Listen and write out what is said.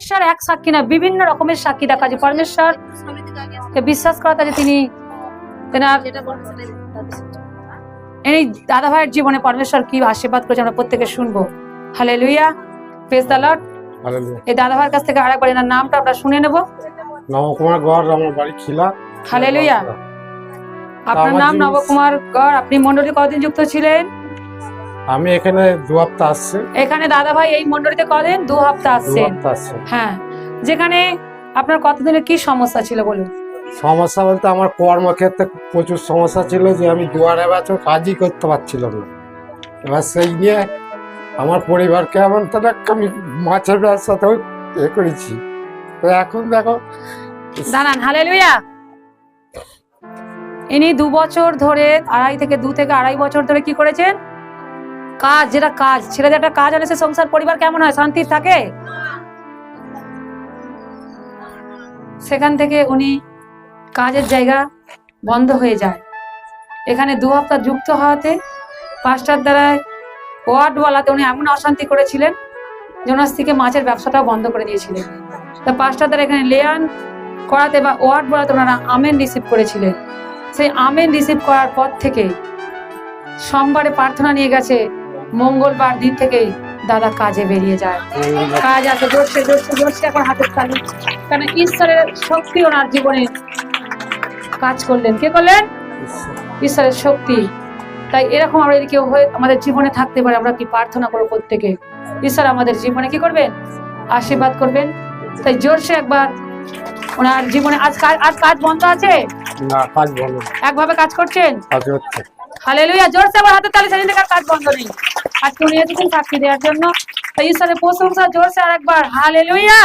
ঈশ্বর এক সাক্ষী না বিভিন্ন রকমের সাক্ষী দেখা যায় পরমেশ্বর বিশ্বাস করা যে তিনি তেনার এই দাদা ভাইয়ের জীবনে পরমেশ্বর কি আশীর্বাদ করেছে আমরা প্রত্যেকে শুনব। হালে লুইয়া প্রেস দ্য লর্ড এই দাদা ভাইয়ের কাছ থেকে আরেকবার এনার নামটা আমরা শুনে নেব। নবকুমার গড় আমার বাড়ি খিলা। হালেলুয়া। আপনার নাম নবকুমার গড় আপনি মন্ডলী কতদিন যুক্ত ছিলেন? আমি এখানে দু হপ্তাহ আসছি। এখানে দাদা ভাই এই মন্ডলীতে কদিন? দু হপ্তাহ আসছে। হ্যাঁ। যেখানে আপনার কতদিনের কি সমস্যা ছিল বলুন? সমস্যা বলতে আমার কর্মক্ষেত্রে প্রচুর সমস্যা ছিল যে আমি দুয়ারে বছর কাজই করতে পারছিলাম না। এবার সেই নিয়ে আমার পরিবারকে এমন তাহলে আমি মাছের ব্যবসাতেও এ করেছি। তো এখন দেখো দাঁড়ান হালেলুয়া! ইনি দু বছর ধরে আড়াই থেকে দু থেকে আড়াই বছর ধরে কি করেছেন? কাজ, যেটা কাজ, ছেলেদের একটা কাজ হলে সে সংসার, পরিবার কেমন হয়? শান্তি থাকে? সেখান থেকে উনি কাজের জায়গা বন্ধ হয়ে যায়। এখানে দু হপ্তাহ যুক্ত হওয়াতে পাঁচটার দ্বারায় ওয়ার্ড বলাতে উনি এমন অশান্তি করেছিলেন জোনাস থেকে মাছের ব্যবসাটাও বন্ধ করে দিয়েছিলেন। তা পাঁচটার দ্বারা এখানে লেয়ান করাতে বা ওয়ার্ড বলাতে ওনারা আমেন রিসিভ করেছিলেন। সেই আমেন রিসিভ করার পর থেকে সোমবারে প্রার্থনা নিয়ে গেছে মঙ্গলবার দিন থেকেই দাদা কাজে বেরিয়ে যায়। কাজ আছে জোরসে জোরসে জোরসে এখন হাতের তালি কারণ ঈশ্বরের শক্তি ওনার জীবনে কাজ করলেন। কে করলেন? ঈশ্বরের শক্তি। তাই এরকম আমরা যদি কেউ হয়ে আমাদের জীবনে থাকতে পারে আমরা কি প্রার্থনা করব প্রত্যেকে? ঈশ্বর আমাদের জীবনে কি করবেন? আশীর্বাদ করবেন। তাই জোরসে একবার ওনার জীবনে আজ কাজ আজ কাজ বন্ধ আছে? না কাজ ভালো একভাবে কাজ করছেন? কাজ হচ্ছে। হালেলুয়া জোরসে আবার হাতে তালি সেদিন থেকে আর কাজ বন্ধ নেই। আজকে উনি এসেছেন সাক্ষী দেওয়ার জন্য। তাই ঈশ্বরের প্রশংসা জোরসে আরেকবার হালেলুয়া!